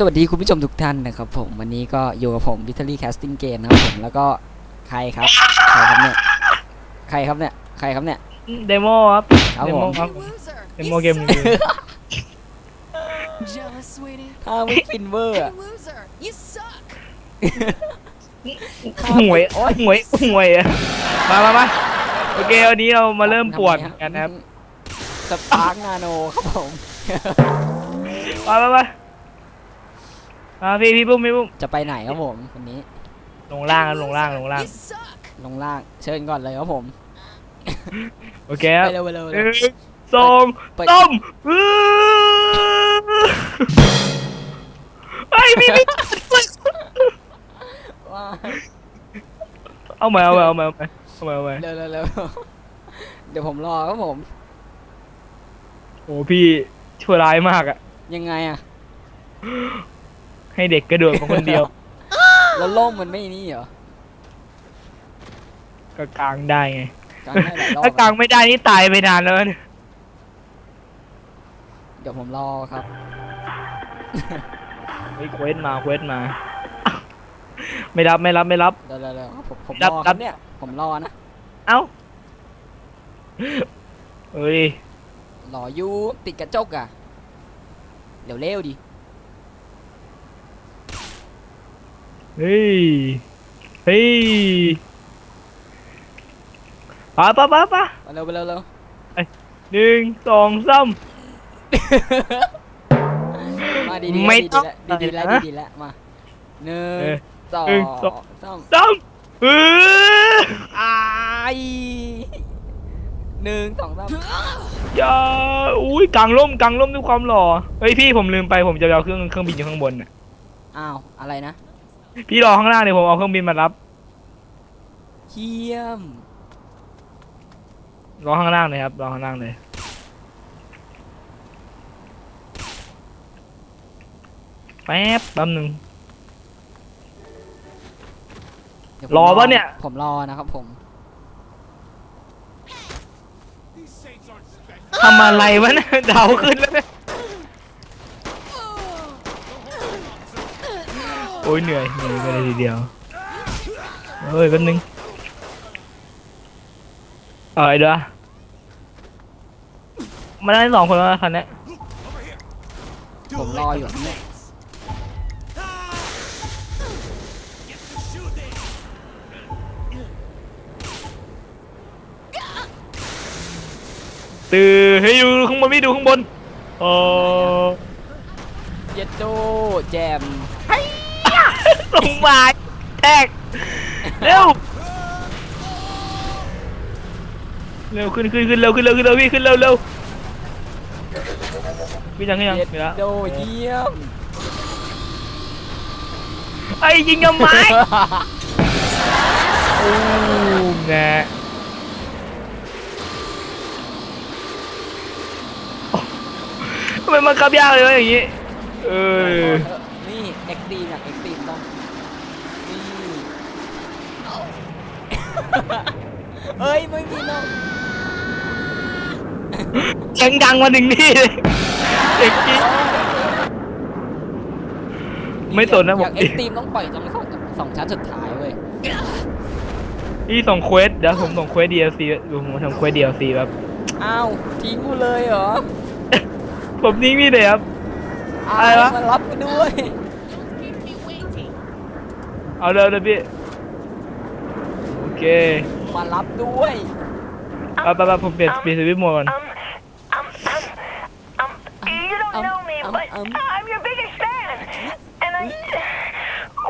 สวัสดีคุณผู้ชมทุกท่านนะครับผมวันนี้ก็อยู่กับผมวิท a ลี่แคสติ้งเกมนะครับผมแล้วก็ใครครับใครครับเนี่ยใครครับเนี่ยใครครับเนี่ย เดโมครับ ครับเดผโมม ครับ loser. เดโมเกมหนึ่ง Jealous, sweetie. ถ้าไม่ฟินเวอร์ You อะ loser. You suck. หวยโอ้ยหวยหวยอะมามามาโอเควันนี้เรามาเริ่มปวดกันนะครับสปาร์กนาโนครับผมมามามา มาพี่พี่ปุ้มพี่ปุ้มจะไปไหนครับผมวันนี้ ลงล่างครับลงล่างลงล่าง You suck. ลงล่างเชิญก่อนเลยครับผมโอเคคไปรับเร็วไปเร็วหเร็ว นึ่งสองไปต้มอื้อไอ้ยพี่พี่ว้าเอาใหม่เอาใหม่เอาใหม่เอาใหม่เอาใหม่เอาใหม่เร็วเร็วเร็วเดี๋ยวผมรอครับผม โอ้พี่ชั่วร้ายมากอะยังไงอะ ให้เด็กกระโดดมาคนเดียว แล้วล่มมันไม่นี่เหรอก็กลางได้ไงกลางได้หลายรอบถ้ากลางไม่ได้นี่ตายไปนานแล้วเนี่ยเดี๋ยวผมรอครับ เฮ้ยเควสมาเควสมา ไม่รับไม่รับไม่รับ เดี๋ยวเดี๋ยวเดี๋ยวผมผมรัรบอครัรับ บเนี่ย ผมรอนะ เอ้าเฮ้ย รออยู่ติดกระจกอะเดี๋ยวเร็วดิ เฮ้ย เฮ้ยปะปะปะปะไปเร็วไปเร็วเร็วหนึ่งสองสาม มาดีดีไม่ดีต้องแล้วดีดีแล้วอะไรดีนะดีแล้วมาหนึ่เองอสองหนึ่งสอง สามสามเอออายหนึ่งสองสามอย่าอุ้ยกลางร่มกลางร่มด้วยความหล่อเฮ้ยพี่ผมลืมไปผมจะไปเอาเครื่องเครื่องบินอยู่ข้างบนน่ะอ้าวอะไรนะ พี่รอข้างล่างเดี๋ยวผมเอาเครื่องบินมารับ เยี่ยม รอข้างล่างเลยครับ รอข้างล่างเลย แป๊บแป๊บหนึ่ง ดี๋ยวผมรอปะเนี่ย ผมรอนะครับผม ทำอะไรวะเนี่ยเดาขึ้นแล้วเนี่ย อ้ยเหนื่อยเหนื่อยไปเลยทีเดียวเฮ้ยแป๊บนึงเอาไอ้เด้อมาได้สองคนแล้วนะคันเนี้ยผมรออยู่เนี่ยตื่นให้ดูข้างบนไม่ดูข้างบนเออเย็ดโดแจม ลงมาแทกเร็วเร็วขึ้นขึ้นขึ้นเร็วขึ้นเร็วขึ้นเร็วพี่ขึ้นเร็วเร็วพี่ยังขึ้นยังเย็ดมีแล้วโดเยี่ยมไอ้ยิงกับไม้โอ้แน่ทำไมมันขับยากเลยวะอย่างงี้เออนี่เอ็กตีมอะเอ็กตีมต้องนี่ เอ้ยไม่มีน้องเสียงดังมาถึงนี่เลยเด็กจริงไม่สนนะอผมยากเอ็กตีมต้องปล่อยตรงสองสองชั้นสุดท้ายเว้ยพี่ส่งเควสเดี๋ยวผมส่งเควส DLC ดูผมทำเควส DLC ครับอ้าวทิ้งกูเลยเหรอผมนิ่งพี่เลยครับ อะไรวะมารับกูด้วยเอาเลยเลยพี่โอ เคมารับด้วยไปไปไปผมเปลี่ยนเปลี่ยนสวิตช์โหมดก่อน Um, um, um, um, you don't Um, know me, um, but um. I'm your biggest fan, and I,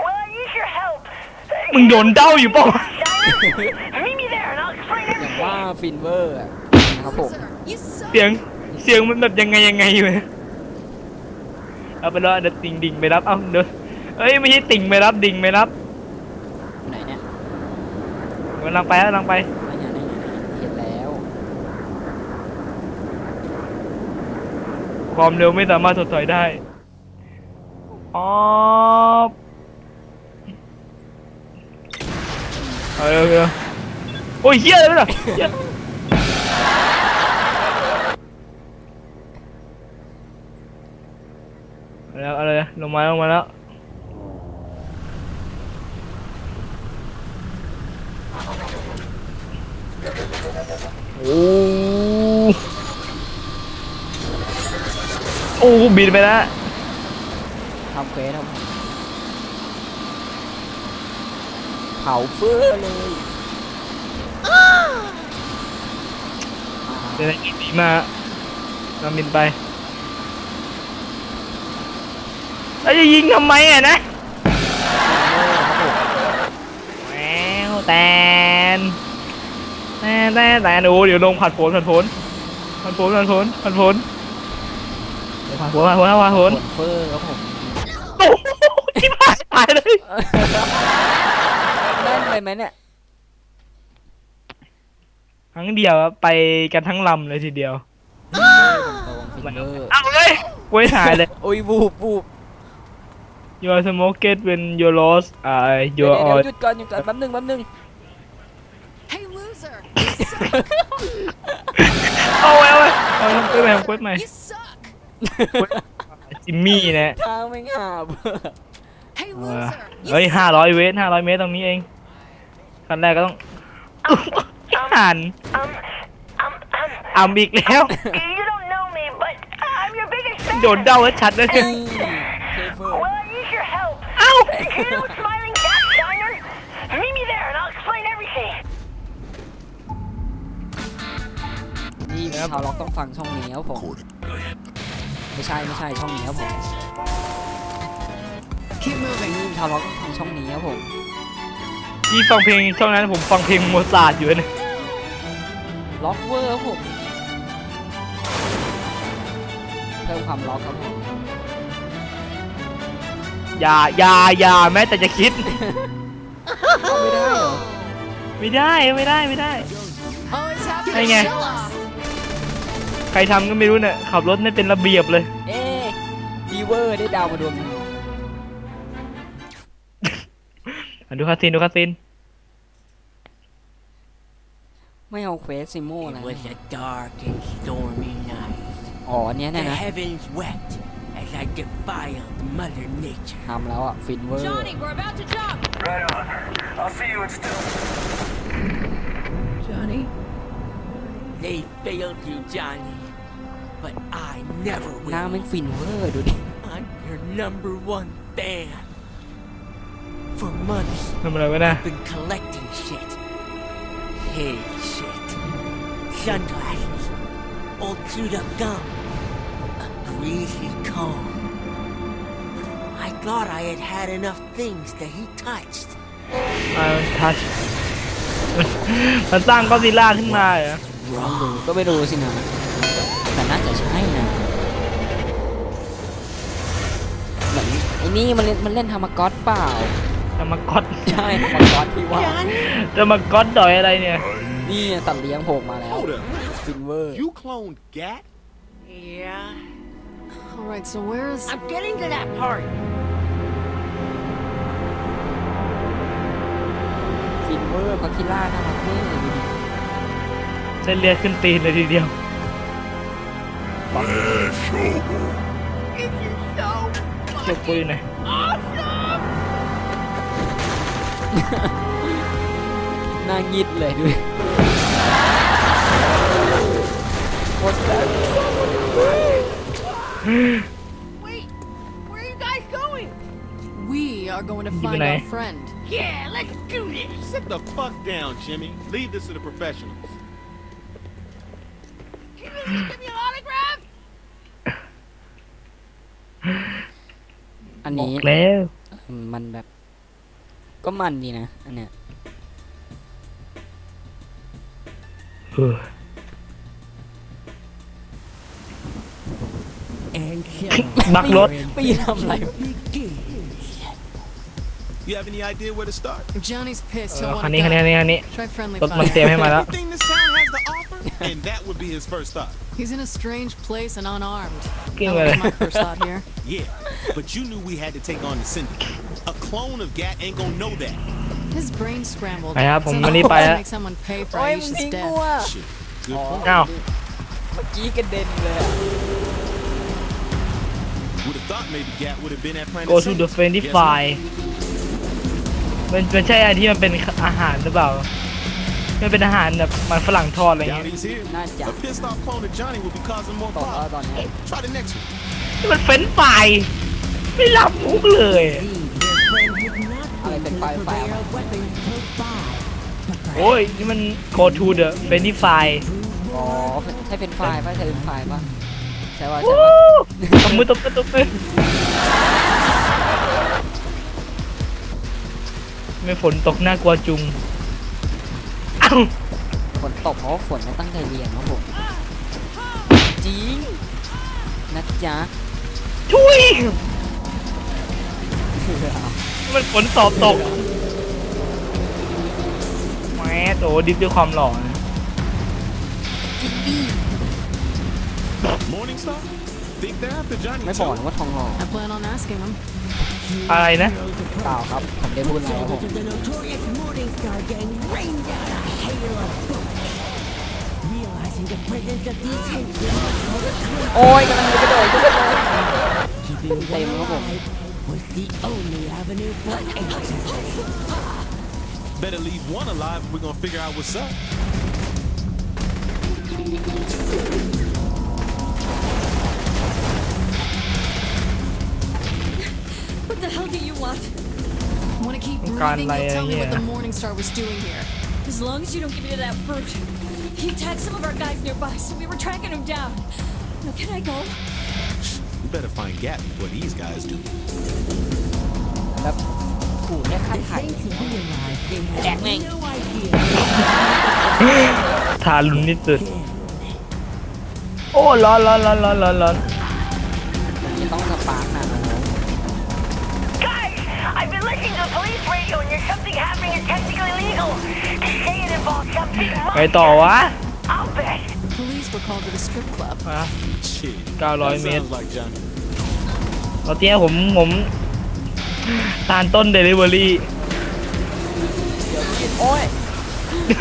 well, I use your help. มึงโดนเด้าอยู่เปล่าวะ Diamond, meet me there, and I'll explain อย่างว่า everything. ฟินเวอร์อะนะครับผม Loser. You suck. เสียงเสียงมันแบบยังไงยังไงอยู่เนี่ยเอาไปแล้วเดี๋ยวติ่งดิ่งไปรับ เอ้าเดี๋ยวเอ้ยไม่ใช่ติ่งไปรับดิ่งไปรับไหนเนี่ย กำลังไปกำลังไปไหนเนี่ยไหนเนี่ยเห็นแล้วความเร็วไม่สามารถถดถอยได้อ๋อเอาเร็วเร็วโอ้ยเฮียเลยนะเยเอาแล้วเอาเลยลงมาลงมาแล้ว โอ้โอ้บินไปแล้วทำเควสครับผมเผาเฟื่อเลยเดี๋ยวกินดีมากนำบินไปแล้วจะยิงทำไมอะนะ แตนแตนแตนแตนโอ้เดี๋ยวลงผัดโผลผัดโผลผัดโผลผัดโผลผัดโผลเดี๋ยวผัดโผลผัดโผลผัดโผผลลเฟื่อครับผมโอ้โหที่ผ่านตายเลยแม่นไปไหมเนี่ยครั้งเดียวอะไปกันทั้งลำเลยทีเดียวฟินเวอร์เอาเลยกล้วยหายเลย โอ้ยบูบบูบ you are smoked when you lost อ่า you เดี๋ยว are เดี๋ยวหยุดก่อนหยุดก่อนแป๊บนึงแป๊บนึง Hey, loser! เอาไว้เอาไว้เอาทำกล้วยใหม่ทำกล้วยใหม่ You suck! จิมมี่นะ ทางไม่งาบ Hey, เออ loser! เฮ้ย ห้าร้อยเมตรห้าร้อยเมตรตรงนี้เองขั้นแรกก็ต้องอ่าน Um, um, um, อ่ำอีกแล้ว you don't know me, but I'm your biggest fan. โดนเด้าแล้วชัดเลยเทเฟอร์ Well, I need your help. เอ้า You know Smiling Cat Diner? Meet me there and I'll explain everything. นี่ชาวล็อกต้องฟังช่องนี้ครับผม ไม่ใช่ไม่ใช่ช่องนี้ครับผม Keep moving. นี่ชาวล็อกต้องฟังช่องนี้ครับผมพี่ฟังเพลงช่องนั้นผมฟังเพลงโมซาร์ทอยู่นะล็อกเวอร์ครับผม เพิ่มความล็อกครับผม อย่าอย่าอย่าแม้แต่จะคิดเอาไม่ได้เหรอไม่ได้ไม่ได้ไม่ได้ Always happy Hey, to nghe. show off. ใครทำก็ไม่รู้เนี่ยขับรถไม่เป็นระเบียบเลย เอ๊ะบีเวอร์ได้ดาวมาดวงหนึ่งอะดูคาซินดูคาซินไม่เอาเควสซิโม่ It นะ was a dark and stormy night. อ๋อเนี้ย The เนี่ยนะ heavens wept as I defiled Mother Nature. ทำแล้วอ่ะ ฟินเวอร์ we're about to jump! Right on. I'll see you at still. Johnny? They failed you, Johnny. But I never หน้า will. แม่งฟินเวอร์ดูดิ I'm your number one fan. For months, ทำอะไรไว้นะ I've been collecting shit. His shit. Sunglasses. Old chewed up gum. A greasy comb. I thought I had had enough things that he touched. อ่าทัชมันสร้างก็อดซิลล่าขึ้นมาเหรอไม่รู้ก็ไม่รู้สินะแต่น่าจะใช่นะเหมือนไอ้นี่มันเล่นมันเล่นธรรมก๊อตเปล่าจะมาก๊อตใช่ธรรมก๊อตที่ว่า จะมาก๊อตดอยอะไรเนี่ย นี่สัตว์เลี้ยงโผล่มาแล้ว Hold up. ฟินเวอร์ You cloned Gat? Yeah. Alright, so where is. I'm getting to that part. ฟินเวอร์ก็อดซิลล่าน่ารักเวอร์ดูดิเส้นเลือดขึ้นตีนเลยทีเดียวเจ้าปุ้ยหน่อยหน้างิดเลยดูดิหมดแล้ว Wait! Where are you guys going? We are going to Give find an our eye. friend. Yeah, let's do this. Sit the fuck down, Jimmy. Leave this to the professionals. Can you give me an autograph? อัน บอ นี้ กแล้ว มันแบบ ก็มันดีนะ อันเนี้ย เออ บักรถ ปีทำอะไร You have any idea where to start? Johnny's เอ pissed. อ He'll คัน want นี้ to คันนี้คันนี้คันนี้ Try friendly รถมันเตรียม fire. ให้มาแล้ว Everything this town has to offer? and that would be his first thought. He's in a strange place and unarmed. Give That was it. my first thought here. Yeah, but you knew we had to take on the syndicate. A clone of Gat ain't gonna know that. His brain scrambled. ไปครับผม Somehow วันนี้ไป to แล้ว make someone pay for โอ้ยมึง Aisha's ทิ้งกู death. อ่ะ Shit. Good point. อ้าว เมื่อกี้กระเด็นเลยอะ Would have thought maybe Gat would have been at Planet go to Saints. the friendly Guess fire มันมันใช่อันที่มันเป็นอาหารหรือเปล่า มันเป็นอาหารแบบมันฝรั่งทอดอะไร not. เงี้ย Doubt he's here. น่าจะ A pissed off clone of Johnny will be causing more ตกแล้ว problems. ตอนเนี้ย Try the next one. นี่มันเฟ้นไฟรายไม่รับมุกเลยอะไรเป็นไฟไฟเอามาโอ้ยนี่มัน go to the friendly fire อ๋อใช่เป็นไฟป่ะใช่เป็นไฟป่ะ ใช่ป่ะวู้ใช่ป่ะตบมือตบมือตบมือไม่ฝนตกน่ากลัวจุงอ้าวฝนตกเพราะว่าฝนไม่ตั้งใจเรียนครับผมจริงนะจ๊ะช่วย มันฝนสอบตกแหมโตดิฟด้วยความหล่อนะ Morningstar? Think they're after Johnny ไม่บอก too? นะว่าทองหล่อ I plan on asking him. อะไรนะ เปล่าครับ ผมได้พูดอะไรครับผม The notorious Morningstar Gang rained down a hail of bullets. Realizing the presence of these henchmen โอ้ยกำลังจะกระโดดจะกระโดด keeping Same them level. alive was the only avenue for exit. Better leave one alive if we're gonna figure out what's up. Want to keep God, breathing? like, You'll tell me what yeah. the Morning Star was doing here. As long as you don't give me to that brute. He attacked some of our guys nearby, so we were tracking him down. Now, can I go? We better find Gat before these guys do. แบบขู่แค่ค่าไถ่ They realized they had Jack Link. no idea ทารุณที่สุด โอ้ร้อนร้อนร้อนร้อนร้อนร้อน จะต้องสปาร์กนะ police radio and there's something happening that's technically legal. They say it involves something ไปต่อวะ I'll bet. The police were called to the strip club. มา Shit. 900 That เมตร sounds like Johnny. ตอนเนี้ยผมผมทานต้นเดลิเวอรี่โอ้ย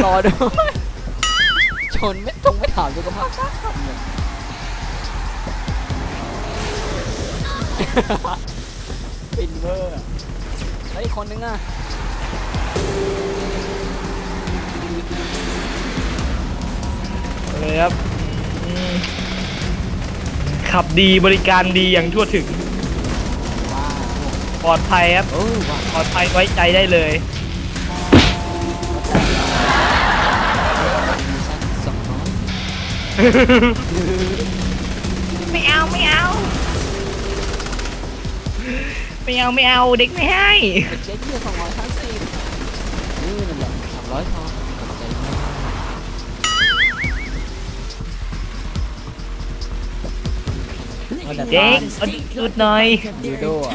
รอด้วยชนไม่ตรงไม่ถามสุขภาพสักคำเลยฟินเวอร์แล้ วอีกคนนึงอะเลยครับอืมขับดีบริการดีอย่างทั่วถึงว้าวปลอดภัยครับเออว่ะปลอดภัยไว้ใจได้เลย สองน้อยไม่เอาไม่เอา ไม่เอาไม่เอาเด็กไม่ให้เด็กเจ๊เยี่ยสองร้อยห้าสิบนี่นั่นแหละสามร้อยพอขอบใจมากว่าแต่เด็บ้ากนเอาจุดหน่อย ยูโดอะ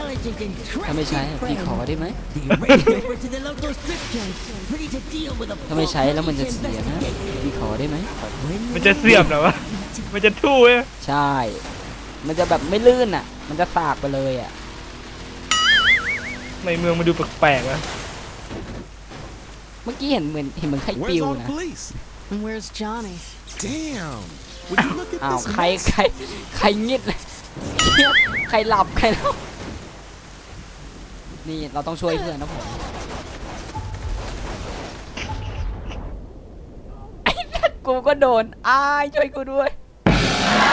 ถ้าไม่ใช้พี่ขอได้ไหม They raced over to the local strip joint, ready to deal with a ถ้าไม่ใช้แล้วมันจะเสียนะพี่ขอได้ไหม มันจะเสื่อมเหรอวะ มันจะทู่เว้ยใช่ มันจะแบบไม่ลื่นอะ มันจะสากไปเลยอะ ไม่เมืองมันดูแปลกๆวะเมื่อกี้เห็นเหมือนเห็นเหมือนไข่ปิ Where's ว all the นะ police? And where's Johnny? Damn. Would you look at อ้าว this ใคร mess? ใครใครงิดเลยเหี้ยใครหลับใครหลับนี่เราต้องช่วยเพื่อนนะผมไอ้นัดกูก็โดนอายช่วยกูด้วย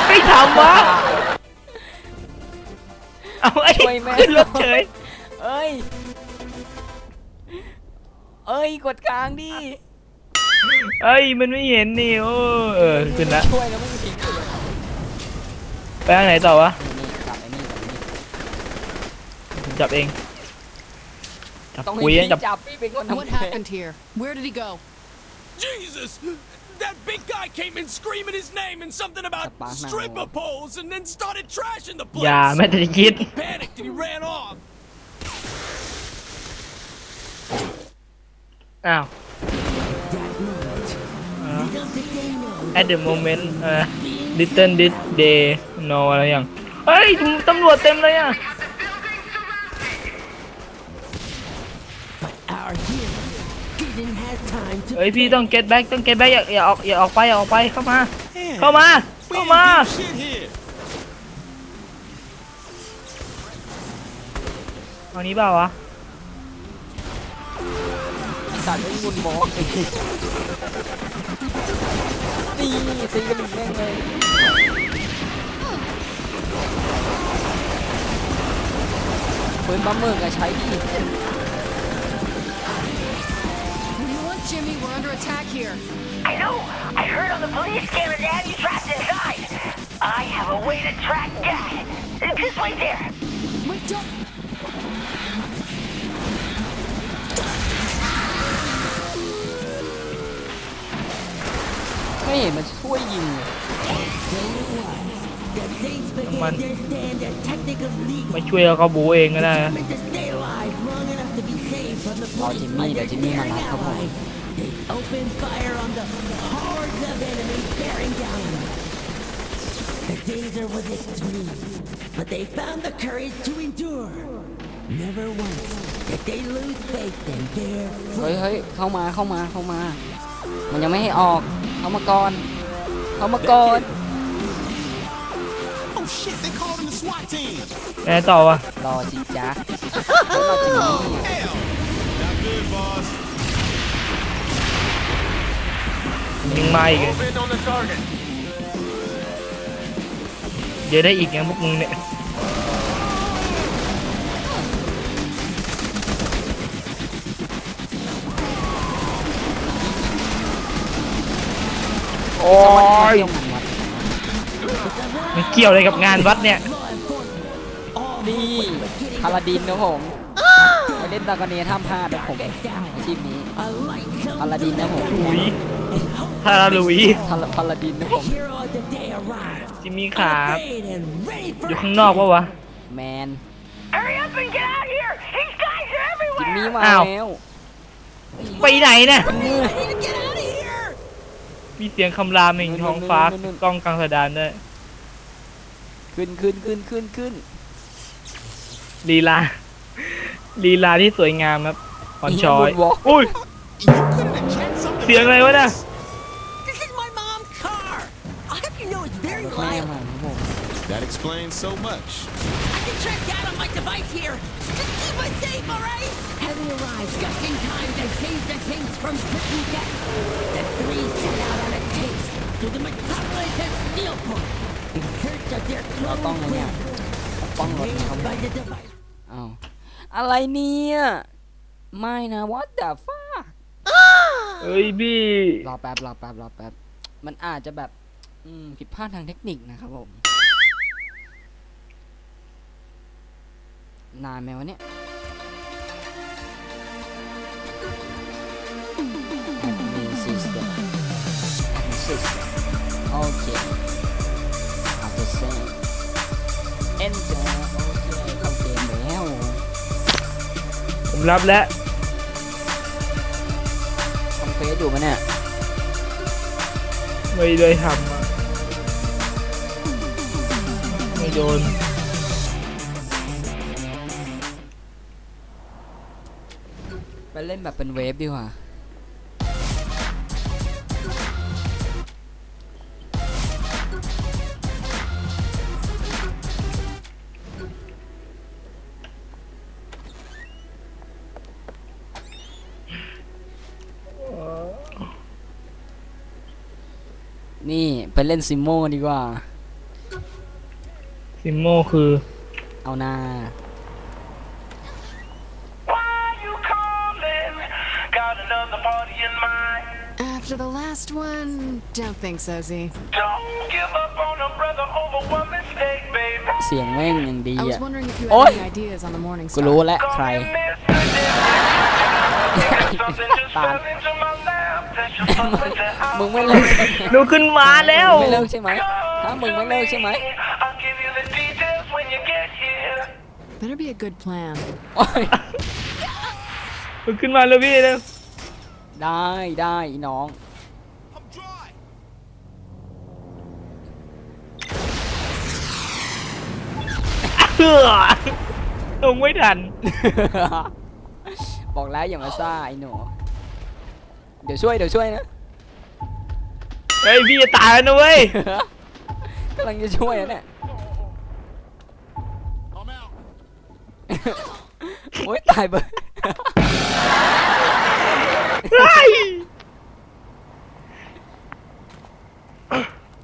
ไม่ทำวะเอาไอ้ช่วยแม่ ขึ้นรถเฉย เอ้ย เอ้ย กดกลางดิ เอ้ยมันไม่เห็นนี่โอ้เออขึ้นละช่วยแล้วไม่มีทิ้งกูเลยไปทางไหนต่อวะนี่จับไอ้นี่จับไอ้นี่ผมจับเองจับต้องให้คุยพี่จับจับพี่เป็นคนทำ What แผล happened here? Where did he go? Jesus! That big guy came in screaming his name and something about Sabah na, stripper oh. poles and then started trashing the อย่า place. แม้แต่จะคิด Panicked and he ran off. อ้าว Little did they know at the moment เอ่อ little did they know อะไรอย่างเฮ้ยตำรวจเต็มเลยอะ our hero didn't have time to เฮ้ยพี่ต้อง get back ต้อง get back อย่าอย่าออกอย่าออกไปอย่าออกไปเข้ามา Damn. เข้ามา We เข้า ain't มา do shit here. เอานี้เปล่าวะไอ สัตว์ไม่มุนมองนี่ตีกันอีกแม่งเลยปืนบัมเมอร์ก็ใช้ดี What do you want, Jimmy? We're under attack here. I know. I heard on the police scanner they have you trapped inside. I have a way to track Gat. Just wait there. Wait, don't. ไม่เห็นมันช่วยยิงเลย The things began Man. their stand their technical legal ไม่ช่วยเขาบูเองก็ได้นะ to stay alive long enough to be saved from the รอ police จิมมี่เดี๋ยวจิมมี่มารับครับผม They opened fire on the hordes of enemies bearing down on them. The danger was extreme, but they found the courage to endure. Never once did they lose faith in their เฮ้ยเฮ้ยเข้ามาเข้ามาเข้ามา มันยังไม่ให้ออก เข้ามาก่อนเข้ามาก่อน Oh shit, they called in the SWAT team. ไงต่อวะรอสิจ๊ะเฮ้ยรอจิมมี่ Hell. Not good, boss. ยิงมาอีกเลยเดี๋ยวได้อีกยังพวกมึงเนี่ย โอ้สวัสดียเที่ยวงานวัดมันเกี่ยวอะไรกับงานวัดเนี่ย นี่พาลาดินนะผมไปเล่นตากาเนท่ามพลาดนะผมอาชีพนี้ a light come พาลาดินนะผมหลุยฮาราลุยพาลาพาลาดินนะผม hero of the day arrived. จิมมี่ครับ Unafraid and ready อยู่ for ข้างนอกปะวะ แมน Hurry up and get out here. These guys are จิม everywhere. มี่มาอ้าวแล้วไปไหนเนี่ย นี่ Get out of here! มีเสียงคำรามในท้องฟ้ากล้องกลางสะดานด้วยขึ้นขึ้นขึ้นขึ้นขึ้นลีลาลีลาที่สวยงามครับอ่อนช้อยอีกบนวอล์กอุ้ย You couldn't have checked something. เสียงอะไรวะเนี่ย This is my mom's car. I hope you know it's very แม่ loud. มันครับผม That explains so much. I can track down on my device here. Just keep us safe, all right? Having arrived just in time to save the things from certain death, the three เรา clone ต้องอะไรเนี่ย twin, ป้องรถ raised ครับ by the device. อ้าวอะไรเนี่ยไม่นะ what the fuck เอ้ยบี้รอแป๊บรอแป๊บรอแป๊บมันอาจจะแบบอืมผิดพลาดทางเทคนิคนะครับผมนานไหมวะเนี่ย admin system โอเค after send enter โอเคเข้าเกมแล้วผมรับแล้วทำเฟซอยู่ปะเนี่ยไม่ได้ทำอะไม่โดนไปเล่นแบบเป็นเวฟดีกว่า ไปเล่นซิมโมดีกว่า ซิมโมคือ เอาหน้า Why you calling? Got another party in mind. After the last one, don't think so, Z. Don't give up on a brother over one mistake, baby. เสียงแม่งอย่างดี I อะ was wondering if you Oi. had any ideas on the morning กูรู้ star. แล้วใคร Call me Mr. Different. Something just Tàn. fell into my lap. That you fuck with the มึงไม่เลิกลุกขึ้นมาแล้วมึงไม่เลิกใช่ไหมฮะมึงไม่เลิกใช่ไหม I'll give you the details when you get here. Better be a good plan. โอ๊ยลุกขึ้นมาแล้วพี่เร็วได้ได้อีน้อง I'm dry. เพื่อลงไม่ทัน บอกแล้วอย่ามาซ่าไอ้หนูเดี๋ยวช่วยเดี๋ยวช่วยนะเฮ้ยพี่จะตายแล้วนะเว้ยกำลังจะช่วยนะเนี่ย I'm out. โอ๊ยตายเบอร์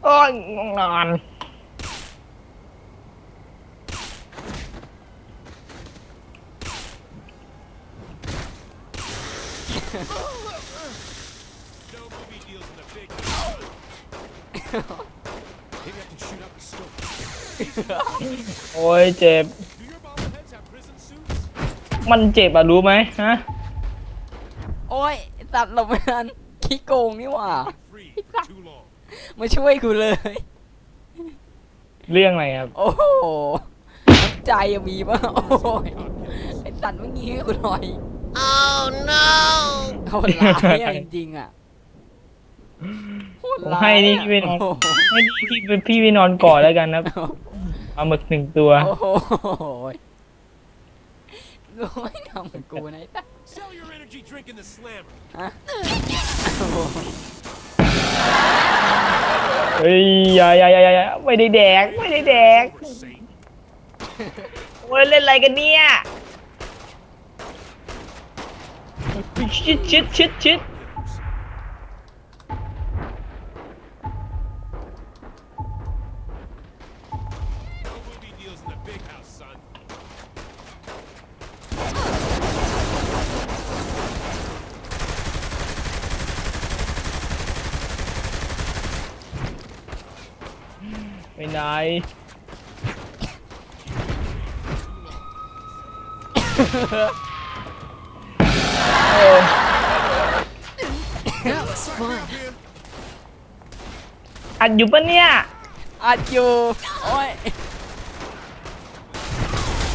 โอ้ยง่วงนอน No movie deals in a big. Maybe I can shoot out the scope. โอ้ยเจ็บ Do your bobbleheads have prison suits? มันเจ็บอะรู้ไหมฮะ โอ๊ยตัดหลบไม่ทันขี้โกงนี่หว่า Free for too long. มาช่วยกูเลย เรื่องอะไรครับ โอ้โหน้ำใจยังมีป่ะโอ้ยไอ้สัตว์เมื่อกี้ให้กูหน่อย Oh no! เขาร้ายอะจริงๆอะโคตรผมร้ายให้นี่อะพี่ไปนอนโอ้โหให้นี่พี่เป็นพี่ไปนอนก่อนแล้วกันนะ ปลาหมึกหนึ่งตัว โอ้โหกูไม่ทำกับกูนะไอ้สัตว์ Sell your energy drink in the slammer. โอ้โหเฮ้ยอย่าอย่าอย่าอย่าไม่ได้แดก ไม่ได้แดก We're safe. โอ้ยเล่นอะไรกันเนี่ย ชิดชิดชิดชิด ไปไหนโอ้ That was fun. อัดอยู่ปะเนี่ย อัดอยู่ โอ้ย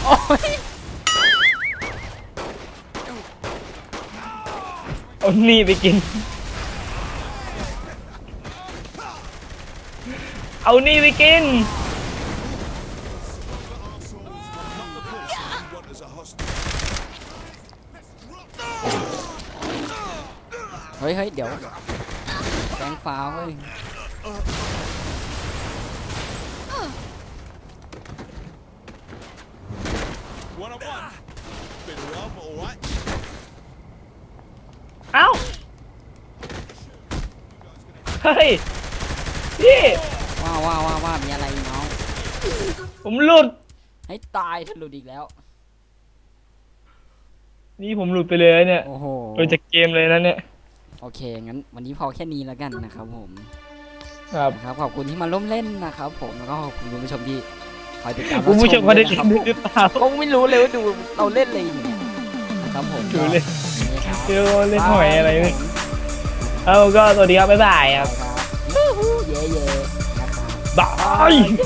โอ้ย เอานี่ไปกิน เอานี่ไปกิน เฮ้ยเฮ้ยเดี๋ยวแกงฟ้าวเฮ้ย One on one. Been rough or what? เอ้า เฮ้ย พี่ ว่าว่าว่าว่ามีอะไรน้องผมหลุด ให้ตายทะลุอีกแล้ว นี่ผมหลุดไปเลยนะเนี่ยโอ้โหหลุดจากเกมเลยนะเนี่ย โอเค งั้นวันนี้พอแค่นี้แล้วกันนะครับผมครับนะครับขอบคุณที่มาร่วมเล่นนะครับผมแล้วก็ขอบคุณคุณผู้ชมที่คอยติดตามคุณผู้ชมเขาได้รับเล่นด้วยหรือเปล่าเขาไม่รู้เลยว่าดูเราเล่นอะไรอยู่เนี่ยนะครับผมดูเล่นนี่ครับเดี๋ยวเล่นหอยอะไรเนี่ยเอาก็สวัสดีครับบ๊ายบายคครัรับบยูฮูเย่เย่ 拿一